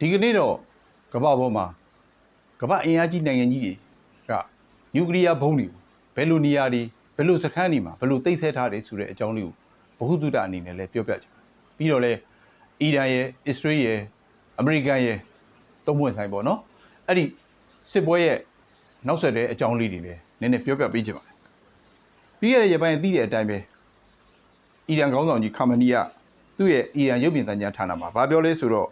ဒီကနေ့တော့ကမ္ဘာပေါ်မှာကမ္ဘာအင်အားကြီးနိုင်ငံကြီးတွေကနျူကလ িয়ার ဘုံတွေကိုဘယ်လိုနေရာတွေဘယ်လိုစခန်းတွေမှာဘယ်လိုတိတ်ဆဲထားတယ်ဆိုတဲ့အကြောင်းလေးကိုဘ ഹു တုတအနေနဲ့လည်းပြောပြချင်ပါတယ်ပြီးတော့လည်းအီရန်ရဲ့အစ္စရေးရဲ့အမေရိကန်ရဲ့သုံးပွင့်ဆိုင်ပေါ့နော်အဲ့ဒီစစ်ပွဲရဲ့နောက်ဆက်တဲ့အကြောင်းလေးတွေလည်းနည်းနည်းပြောပြပေးချင်ပါတယ်ပြီးခဲ့တဲ့ရက်ပိုင်းသိတဲ့အတိုင်းပဲအီရန်ခေါင်းဆောင်ကြီးခါမနီကသူ့ရဲ့အီရန်ရုပ်မြင်သံကြားဌာနမှာဗာပြောလဲဆိုတော့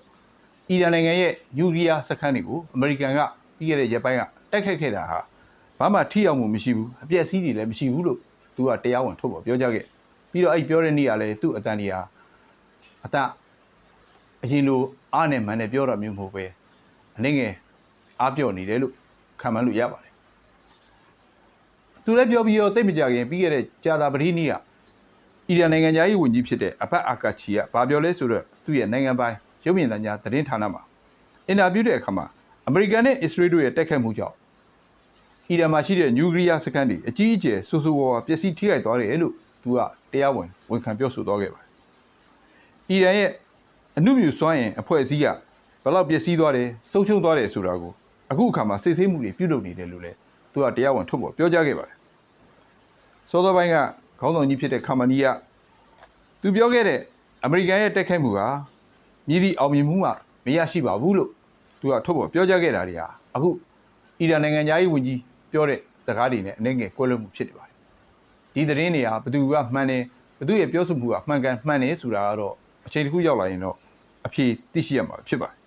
အီရန်နိုင်ငံရဲ့နျူကလ িয়ার စခန်းတွေကိုအမေရိကန်ကပြီးခဲ့တဲ့ရက်ပိုင်းကတိုက်ခိုက်ခဲ့တာဟာဘာမှထိရောက်မှုမရှိဘူးအပြက်စီးတွေလည်းမရှိဘူးလို့သူကတရားဝင်ထုတ်ပေါ်ပြောကြားခဲ့ပြီးတော့အဲ့ပြောတဲ့နေ့ကလည်းသူ့အတန်ကြီးဟာအတအရင်လိုအားနဲ့မှန်နဲ့ပြောတာမျိုးမဟုတ်ပဲအနည်းငယ်အားပြော့နေတယ်လို့ခံမှန်းလို့ရပါတယ်သူလည်းပြောပြီးတော့တိတ်မကြခင်ပြီးခဲ့တဲ့ကြာသာပတိနေ့ကအီရန်နိုင်ငံသားရေးဝန်ကြီးဖြစ်တဲ့အဘတ်အာကာချီကဘာပြောလဲဆိုတော့သူ့ရဲ့နိုင်ငံပိုင် ရုပ်မြင်သံကြားသတင်းဌာနမှာအင်တာဗျူးတဲ့အခါမှာအမေရိကန်နဲ့အစ္စရေးတို့ရဲ့တိုက်ခိုက်မှုကြောင့်အီရန်မှာရှိတဲ့နျူကလ িয়ার စခန်းတွေအကြီးအကျယ်ဆူဆူဝါးဝါပျက်စီးထိခိုက်သွားတယ်လို့သူကတရားဝင်ဝန်ခံပြောဆိုသွားခဲ့ပါတယ်။အီရန်ရဲ့အမှုမြူစွမ်းရင်အဖွဲ့အစည်းကဘယ်လောက်ပျက်စီးသွားတယ်ဆုံးရှုံးသွားတယ်ဆိုတာကိုအခုအခါမှာစစ်ဆေးမှုတွေပြုလုပ်နေတယ်လို့လည်းသူကတရားဝင်ထုတ်ဖော်ပြောကြားခဲ့ပါတယ်။စောစောပိုင်းကခေါင်းဆောင်ကြီးဖြစ်တဲ့ခါမနီကသူပြောခဲ့တဲ့အမေရိကန်ရဲ့တိုက်ခိုက်မှုဟာ မြည်သည့်အောင်မြင်မှုမှမရရှိပါဘူးလို့သူကထုတ်ပေါ်ပြောကြားခဲ့တာတွေဟာအခုအီရန်နိုင်ငံသားရေးဝန်ကြီးပြောတဲ့စကားတွေနဲ့အနေငယ်ကွဲလွဲမှုဖြစ်နေပါတယ်ဒီသတင်းတွေဟာဘသူကမှန်တယ်ဘသူရဲ့ပြောဆိုမှုကမှန်ကန်မှန်တယ်ဆိုတာကတော့အချိန်တစ်ခုရောက်လာရင်တော့အဖြေသိရှိရမှာဖြစ်ပါတယ်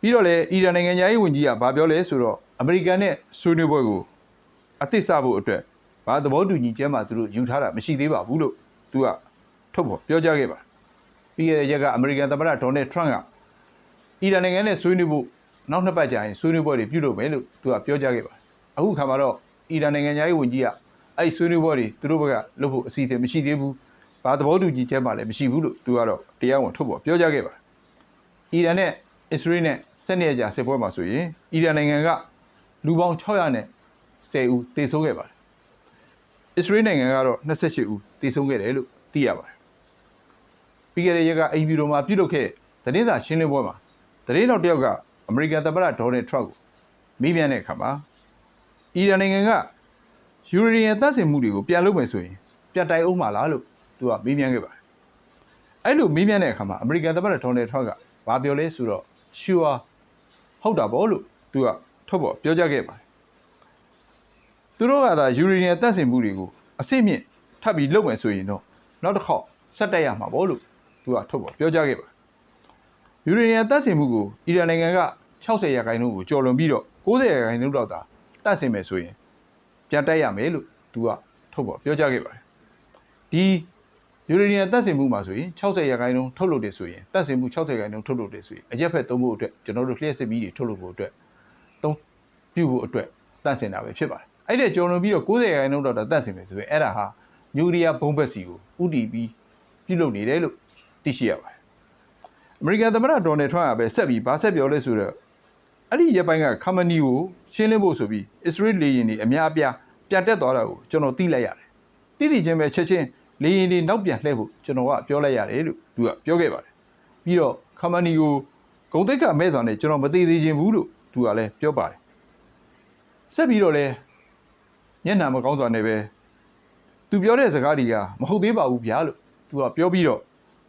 ပြီးတော့လေအီရန်နိုင်ငံသားရေးဝန်ကြီးကဘာပြောလဲဆိုတော့အမေရိကန်နဲ့ဆွေးနွေးပွဲကိုအသစ်စဖို့အတွက်ဘာသဘောတူညီချက်မှသူတို့ယူထားတာမရှိသေးပါဘူးလို့သူကထုတ်ပေါ်ပြောကြားခဲ့ပါတယ် ပြီးခဲ့တဲ့ရက်ကအမေရိကန်သမ္မတဒေါ်နယ်ထရန့်ကအီရန်နိုင်ငံနဲ့ဆွေးနွေးဖို့နောက်နှစ်ပတ်ကြာရင်ဆွေးနွေးပွဲတွေပြုလုပ်မယ်လို့သူကပြောကြားခဲ့ပါတယ်။အခုခါမှာတော့အီရန်နိုင်ငံသားရေးဝန်ကြီးကအဲ့ဒီဆွေးနွေးပွဲတွေသူတို့ဘက်ကလုပ်ဖို့အစီအစဉ်မရှိသေးဘူး။ဘာသဘောတူညီချက်မှလည်းမရှိဘူးလို့သူကတော့တရားဝင်ထုတ်ပေါ်ပြောကြားခဲ့ပါတယ်။အီရန်နဲ့အစ္စရေးနဲ့ဆက်နေကြစစ်ပွဲမှာဆိုရင်အီရန်နိုင်ငံကလူပေါင်း600နဲ့10ဦးတေဆုံးခဲ့ပါတယ်။အစ္စရေးနိုင်ငံကတော့28ဦးတေဆုံးခဲ့တယ်လို့သိရပါတယ် ပြီးခဲ့တဲ့ရက်ကအိမ်ဖြူတော်မှာပြုလုပ်ခဲ့တဲ့သတင်းစာရှင်းလင်းပွဲမှာသတင်းတော်တယောက်ကအမေရိကန်သမ္မတဒေါ်နယ်ထရန့်ကိုမေးမြန်းတဲ့အခါမှာအီရန်နိုင်ငံကယူရေနီယံတပ်ဆင်မှုတွေကိုပြန်လုပ်မယ်ဆိုရင်ပြတ်တိုင်အောင်မှာလားလို့သူကမေးမြန်းခဲ့ပါတယ်။အဲ့လိုမေးမြန်းတဲ့အခါမှာအမေရိကန်သမ္မတဒေါ်နယ်ထရန့်ကဘာပြောလဲဆိုတော့ sure ဟုတ်တာပေါ့လို့သူကထုတ်ပေါ်ပြောကြားခဲ့ပါတယ်။သူတို့ကသာယူရေနီယံတပ်ဆင်မှုတွေကိုအစိမ့်မြင့်ထပ်ပြီးလုပ်မယ်ဆိုရင်တော့နောက်တစ်ခေါက်ဆက်တက်ရမှာပေါ့လို့ သူကထုတ်ပေါ်ပြောကြားခဲ့ပါတယ်ယူရေနီယံတပ်ဆင်မှုကိုအီရန်နိုင်ငံက60ရာခိုင်နှုန်းကိုကျော်လွန်ပြီးတော့90ရာခိုင်နှုန်းလောက်သာတပ်ဆင်မယ်ဆိုရင်ပြန်တက်ရမယ်လို့သူကထုတ်ပေါ်ပြောကြားခဲ့ပါတယ်ဒီယူရေနီယံတပ်ဆင်မှုမှာဆိုရင်60ရာခိုင်နှုန်းထုတ်လုပ်တယ်ဆိုရင်တပ်ဆင်မှု60ရာခိုင်နှုန်းထုတ်လုပ်တယ်ဆိုရင်အရက်ဖက်သုံးဖို့အတွက်ကျွန်တော်တို့လျှက်စစ်ပြီးတွေထုတ်လုပ်ဖို့အတွက်သုံးပြုဖို့အတွက်တပ်ဆင်တာပဲဖြစ်ပါတယ်အဲ့ဒါကျော်လွန်ပြီးတော့90ရာခိုင်နှုန်းလောက်သာတပ်ဆင်မယ်ဆိုရင်အဲ့ဒါဟာနျူကလ িয়ার ဘုံးဘက်စီကိုဥတီပြီးပြုလုပ်နေတယ်လို့ သိရှိရပါတယ်။အမေရိကန်သမ္မတဒေါ်နယ်ထရန့်ကပဲဆက်ပြီးဗာဆက်ပြောလဲဆိုတော့အဲ့ဒီရက်ပိုင်းကခမနီကိုရှင်းလင်းဖို့ဆိုပြီးအစ္စရေးလေယာဉ်တွေအများအပြားပြတ်တက်သွားတာကိုကျွန်တော်သိလိုက်ရတယ်။သိသိချင်းပဲချက်ချင်းလေယာဉ်တွေနောက်ပြန်လှည့်ဖို့ကျွန်တော်ကပြောလိုက်ရတယ်လို့သူကပြောခဲ့ပါတယ်။ပြီးတော့ခမနီကိုဂုံတိတ်ကမဲ့သွားတယ်ကျွန်တော်မသိသေးခြင်းဘူးလို့သူကလည်းပြောပါတယ်။ဆက်ပြီးတော့လဲမျက်နှာမကောင်းစွာနဲ့ပဲသူပြောတဲ့စကားတွေကမဟုတ်သေးပါဘူးဗျာလို့သူကပြောပြီးတော့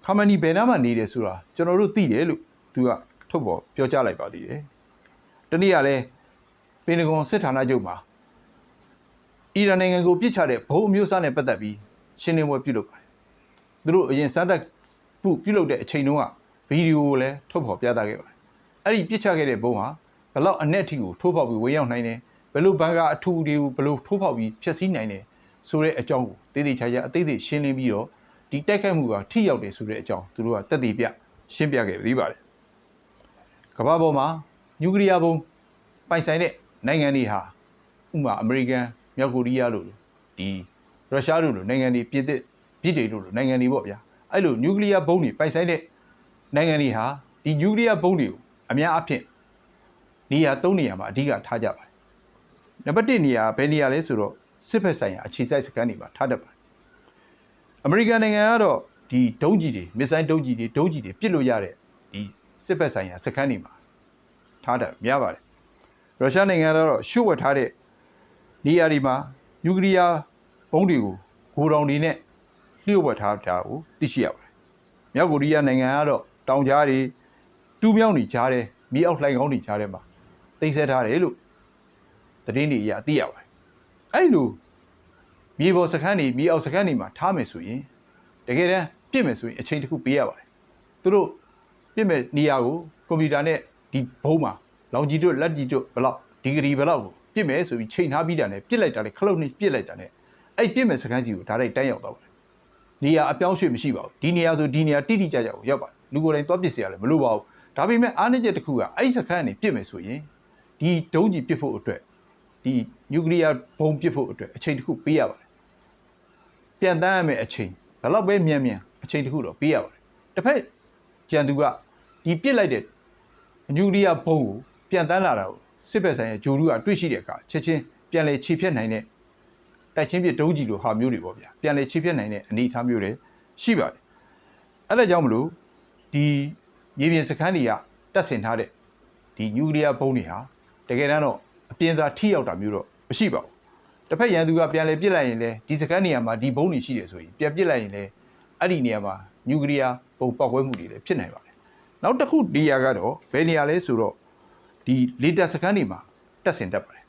ခါမနီဘယ်နားမှာနေတယ်ဆိုတာကျွန်တော်တို့သိတယ်လို့သူကထုတ်ပေါ်ပြောကြားလိုက်ပါသေးတယ်။တနည်းကလည်းပင်တဂွန်စစ်ဌာနချုပ်မှာအီရန်နိုင်ငံကိုပြစ်ချတဲ့ဘုံအမျိုးအစားနဲ့ပတ်သက်ပြီးရှင်းလင်းပွဲပြုလုပ်ပါတယ်။သူတို့အရင်စမ်းသပ်ပြုပြုလုပ်တဲ့အချိန်တုန်းကဗီဒီယိုကိုလည်းထုတ်ဖော်ပြသခဲ့ပါတယ်။အဲ့ဒီပြစ်ချခဲ့တဲ့ဘုံဟာဘယ်လောက်အနက်အထိကိုထိုးဖောက်ပြီးဝေရောက်နိုင်တယ်ဘယ်လိုဘန်ကာအထူတွေကိုဘယ်လိုထိုးဖောက်ပြီးဖျက်ဆီးနိုင်တယ်ဆိုတဲ့အကြောင်းကိုတေးသေးချာချာအသေးသေးရှင်းလင်းပြီးတော့ ဒီတိုက်ခိုက်မှုကထိရောက်တယ်ဆိုတဲ့အကြောင်းသူတို့ကတက်တည်ပြရှင်းပြခဲ့ပြီးပါတယ်ကမ္ဘာပေါ်မှာနျူကလ িয়ার ဘုံပိုင်ဆိုင်တဲ့နိုင်ငံတွေဟာဥပမာအမေရိကန်မြောက်ကိုရီးယားလို့ဒီရုရှားတို့လိုနိုင်ငံတွေပြည်သစ်ပြည်တွေတို့လိုနိုင်ငံတွေပေါ့ဗျာအဲ့လိုနျူကလ িয়ার ဘုံတွေပိုင်ဆိုင်တဲ့နိုင်ငံတွေဟာဒီနျူကလ িয়ার ဘုံတွေကိုအများအဖြစ်နေရာ၃နေရာမှာအဓိကထားကြပါတယ်နံပါတ်၁နေရာဘယ်နေရာလဲဆိုတော့စစ်ဖက်ဆိုင်ရာအခြေစိုက်စခန်းတွေမှာထားတတ်ပါတယ် အမေရိကန်နိုင်ငံကတော့ဒီဒုံးကြီးတွေမစ်ဆိုင်းဒုံးကြီးတွေဒုံးကြီးတွေပစ်လို့ရတဲ့ဒီစစ်ဘက်ဆိုင်ရာစခန်းတွေမှာထားတာများပါတယ်ရုရှားနိုင်ငံကတော့ရှုပ်ဝက်ထားတဲ့နေရာတွေမှာနျူကလ িয়ার ဘုံးတွေကိုဂိုတောင်တွေနဲ့လျှို့ဝှက်ထားတာကိုသိရှိရပါတယ်မြောက်ကိုရီးယားနိုင်ငံကတော့တောင်ကြားတွေတူးမြောင်းတွေကြားတယ်မြေအောက်လှိုင်ကောင်းတွေကြားထဲမှာသိမ်းဆည်းထားတယ်လို့သတင်းတွေအရသိရပါတယ်အဲ့လို မြေပေါ်စခန်းတွေမြေအောက်စခန်းတွေမှာထားမယ်ဆိုရင်တကယ်တမ်းပြစ်မယ်ဆိုရင်အချိန်တစ်ခုပေးရပါတယ်သူတို့ပြစ်မဲ့နေရာကိုကွန်ပျူတာနဲ့ဒီဘုံမှာလောင်ကြီးတို့လက်ကြီးတို့ဘယ်လောက်ဒီဂရီဘယ်လောက်ကိုပြစ်မယ်ဆိုပြီးချိန်ထားပြီးတာနဲ့ပြစ်လိုက်တာလေခလုတ်နဲ့ပြစ်လိုက်တာနဲ့အဲ့ပြစ်မဲ့စခန်းစီကိုဒါတိုက်တိုက်ရောက်တော့ပါတယ်နေရာအပြောင်းရွှေ့မရှိပါဘူးဒီနေရာဆိုဒီနေရာတိတိကျကျကိုရောက်ပါတယ်လူကိုယ်တိုင်သွားပြစ်เสียရလဲမလိုပါဘူးဒါပေမဲ့အားနည်းချက်တစ်ခုကအဲ့ဒီစခန်းကနေပြစ်မယ်ဆိုရင်ဒီဒုံးကြီးပြစ်ဖို့အတွက်ဒီနျူကလ িয়ার ဘုံပြစ်ဖို့အတွက်အချိန်တစ်ခုပေးရပါတယ် ပြန်တန်းရမယ့်အချိန်ဘယ်တော့ပဲမြန်မြန်အချိန်တခုတော့ပြီးရပါတယ်တစ်ဖက်ကြံသူကဒီပြစ်လိုက်တဲ့အညူရီယာဘုံကိုပြန်တန်းလာတာကိုစစ်ဘက်ဆိုင်ရဲ့ဂျိုရူကတွေ့ရှိတဲ့အခါချက်ချင်းပြန်လေခြေဖြတ်နိုင်တဲ့တိုက်ချင်းပြဒုံးကြီးလိုဟာမျိုးတွေပေါ့ဗျာပြန်လေခြေဖြတ်နိုင်တဲ့အနေအထားမျိုးတွေရှိပါတယ်အဲ့ဒါကြောင့်မလို့ဒီရေပြင်စခန်းတွေကတက်ဆင်ထားတဲ့ဒီနျူကလ িয়ার ဘုံတွေဟာတကယ်တမ်းတော့အပြင်းစားထိရောက်တာမျိုးတော့မရှိပါဘူး တစ်ဖက်ရန်သူကပြန်လေပြစ်လိုက်ရင်လည်းဒီစခန်းနေရာမှာဒီဘုံတွေရှိတယ်ဆိုရင်ပြန်ပြစ်လိုက်ရင်လည်းအဲ့ဒီနေရာမှာနျူကလ িয়ার ဘုံပောက်ကွဲမှုတွေလည်းဖြစ်နိုင်ပါတယ်နောက်တစ်ခုနေရာကတော့ဘယ်နေရာလဲဆိုတော့ဒီလေတာစခန်းတွေမှာတက်ဆင်တတ်ပါတယ်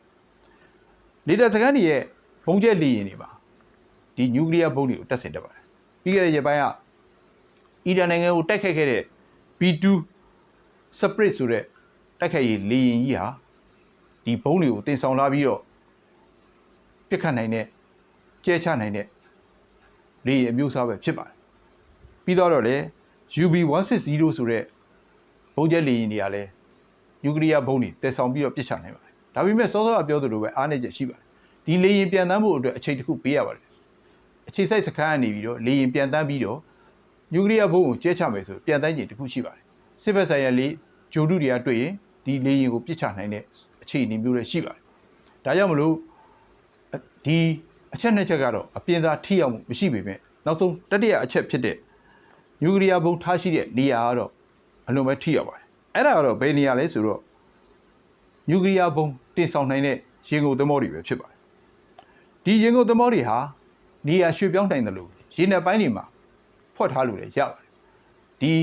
လေတာစခန်းတွေရဲ့ဘုံကျက်လေရင်တွေမှာဒီနျူကလ িয়ার ဘုံတွေကိုတက်ဆင်တတ်ပါတယ်ပြီးခဲ့တဲ့ရက်ပိုင်းကအီရန်နိုင်ငံကိုတိုက်ခိုက်ခဲ့တဲ့ B2 Spirit ဆိုတဲ့တိုက်ခိုက်ရေးလေရင်ကြီးဟာဒီဘုံတွေကိုတင်ဆောင်လာပြီးတော့ ပြစ်ခတ်နိုင်တဲ့ကျဲချနိုင်တဲ့လေရင်အမျိုးအစားပဲဖြစ်ပါတယ်ပြီးတော့လေ UB160 ဆိုတဲ့ဘုံကျက်လေရင်တွေကလည်းနျူကလ িয়ার ဘုံတွေတည်ဆောင်ပြီးတော့ပြစ်ချနိုင်ပါတယ်ဒါပေမဲ့စောစောကပြောသလိုပဲအားနည်းချက်ရှိပါတယ်ဒီလေရင်ပြန်တန်းဖို့အတွက်အချိန်တစ်ခုပေးရပါတယ်အခြေစိုက်စခန်းကနေပြီးတော့လေရင်ပြန်တန်းပြီးတော့နျူကလ িয়ার ဘုံကိုကျဲချမယ်ဆိုပြန်တန်းချိန်တစ်ခုရှိပါတယ်စစ်ဘက်ဆိုင်ရာလေဂျိုဒုတွေကတွေ့ရင်ဒီလေရင်ကိုပြစ်ချနိုင်တဲ့အခြေအနေမျိုးတွေရှိပါတယ်ဒါကြောင့်မလို့ ဒီအချက်နှစ်ချက်ကတော့အပြင်းစားထိရောက်မှုမရှိပေမဲ့နောက်ဆုံးတတိယအချက်ဖြစ်တဲ့နျူကလ িয়ার ဘုံထားရှိတဲ့နေရာကတော့အလွန်ပဲထိရောက်ပါတယ်အဲ့ဒါကတော့ဘယ်နေရာလဲဆိုတော့နျူကလ িয়ার ဘုံတင်ဆောင်နိုင်တဲ့ရေငုပ်သမောတွေပဲဖြစ်ပါတယ်ဒီရေငုပ်သမောတွေဟာနေရာရွှေ့ပြောင်းနိုင်တယ်လို့ရေနက်ပိုင်းတွေမှာဖွက်ထားလို့လည်းရပါတယ်ဒီ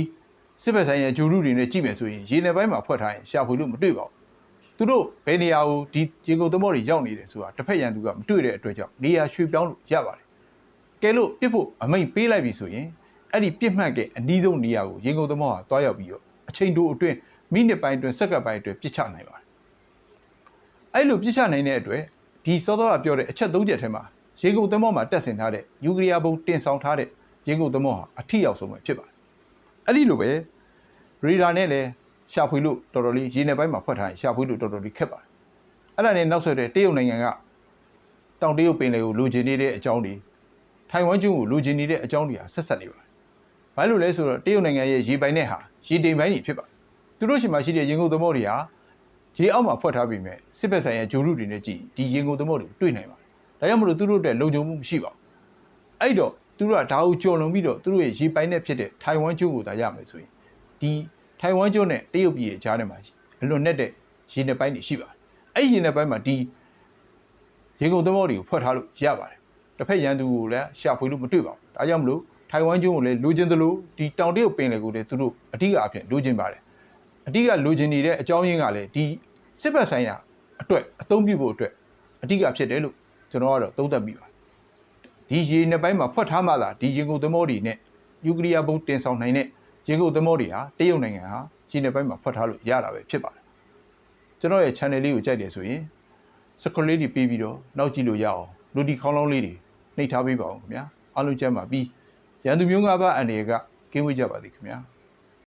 စစ်ဘက်ဆိုင်ရာဂျူရုတွေနဲ့ကြည့်မယ်ဆိုရင်ရေနက်ပိုင်းမှာဖွက်ထားရင်ရှာဖွေလို့မတွေ့ပါဘူး သူတို့ဘယ်နေရာကိုဒီရေငုပ်သမောတွေရောက်နေတယ်ဆိုတာတစ်ဖက်ရန်သူကမတွေ့တဲ့အတွက်ကြောင့်နေရာရွှေ့ပြောင်းလို့ရပါတယ်ကဲလို့ပြစ်ဖို့အမိတ်ပေးလိုက်ပြီဆိုရင်အဲ့ဒီပြစ်မှတ်ကအနည်းဆုံးနေရာကိုရေငုပ်သမောကတွားရောက်ပြီးတော့အချိန်တိုအတွင်းမိနစ်ပိုင်းအတွင်းစက္ကန့်ပိုင်းအတွင်းပြစ်ချနိုင်ပါတယ်အဲ့လိုပြစ်ချနိုင်တဲ့အတွက်ဒီစောစောကပြောတဲ့အချက်၃ချက်ထဲမှာရေငုပ်သမောမှာတက်ဆင်ထားတဲ့ယူကရိယာဘုံတင်ဆောင်ထားတဲ့ရေငုပ်သမောဟာအထိရောက်ဆုံးပဲဖြစ်ပါတယ်အဲ့ဒီလိုပဲရေဒါနဲ့လည်း ရှာဖွေလို့တော်တော်လေးရေနယ်ပိုင်းမှာဖွက်ထားရင်ရှာဖွေလို့တော်တော်လေးခက်ပါတယ်အဲ့ဒါနဲ့နောက်ဆက်တဲ့တရုတ်နိုင်ငံကတောင်တရုတ်ပင်လယ်ကိုလိုချင်နေတဲ့အကြောင်းတွေထိုင်ဝမ်ကျွန်းကိုလိုချင်နေတဲ့အကြောင်းတွေဟာဆက်ဆက်နေပါတယ်ဘာလို့လဲဆိုတော့တရုတ်နိုင်ငံရဲ့ရေပိုင်နဲ့ဟာရေတိမ်ပိုင်းတွေဖြစ်ပါတယ်သူတို့ရှိမှရှိတဲ့ရေငုပ်သမောတွေဟာရေအောက်မှာဖွက်ထားပြီးမြဲစစ်ဘက်ဆိုင်ရာဂျိုရုတွေနဲ့ကြည့်ဒီရေငုပ်သမောတွေတွေ့နိုင်ပါတယ်ဒါကြောင့်မလို့သူတို့အတွက်လုံခြုံမှုမရှိပါဘူးအဲ့တော့သူတို့ကဒါကိုကြော်လွန်ပြီးတော့သူတို့ရဲ့ရေပိုင်နဲ့ဖြစ်တဲ့ထိုင်ဝမ်ကျွန်းကိုသာရမယ်ဆိုရင်ဒီ ထိုင်ဝမ်ကျွန်းနဲ့တရုတ်ပြည်ရဲ့ကြားထဲမှာအလွန်နဲ့တဲ့ရေနယ်ပိုင်းတွေရှိပါတယ်အဲ့ဒီရေနယ်ပိုင်းမှာဒီရေကုန်သမောတွေကိုဖွက်ထားလို့ရပါတယ်တစ်ဖက်ရန်သူကိုလည်းရှာဖွေလို့မတွေ့ပါဘူးဒါကြောင့်မလို့ထိုင်ဝမ်ကျွန်းကိုလည်းလိုချင်သလိုဒီတောင်တရုတ်ပင်လယ်ကိုလည်းသူတို့အဓိကအဖြစ်လိုချင်ပါတယ်အဓိကလိုချင်နေတဲ့အကြောင်းရင်းကလည်းဒီစစ်ဘက်ဆိုင်ရာအတွက်အသုံးပြုဖို့အတွက်အဓိကဖြစ်တယ်လို့ကျွန်တော်ကတော့သုံးသပ်မိပါတယ်ဒီရေနှစ်ပိုင်းမှာဖွက်ထားမှသာဒီရေကုန်သမောတွေနဲ့နျူကလ িয়ার ဘုံတင်ဆောင်နိုင်တဲ့ ရေကုန်သမောတွေဟာတရုတ်နိုင်ငံဟာရေနှစ်ပိုင်းမှာဖွက်ထားလို့ရတာပဲဖြစ်ပါတယ်ကျွန်တော်ရဲ့ channel လေးကိုကြိုက်တယ်ဆိုရင် subscribe လေးတွေပေးပြီးတော့နောက်ကြည့်လို့ရအောင် notification ခေါင်းလောင်းလေးတွေနှိပ်ထားပေးပါဦးခင်ဗျာအားလုံးကျမ်းပါပြီးရန်သူမျိုးငါးပါးအန္တရာယ်ကကင်းဝေးကြပါသည်ခင်ဗျာ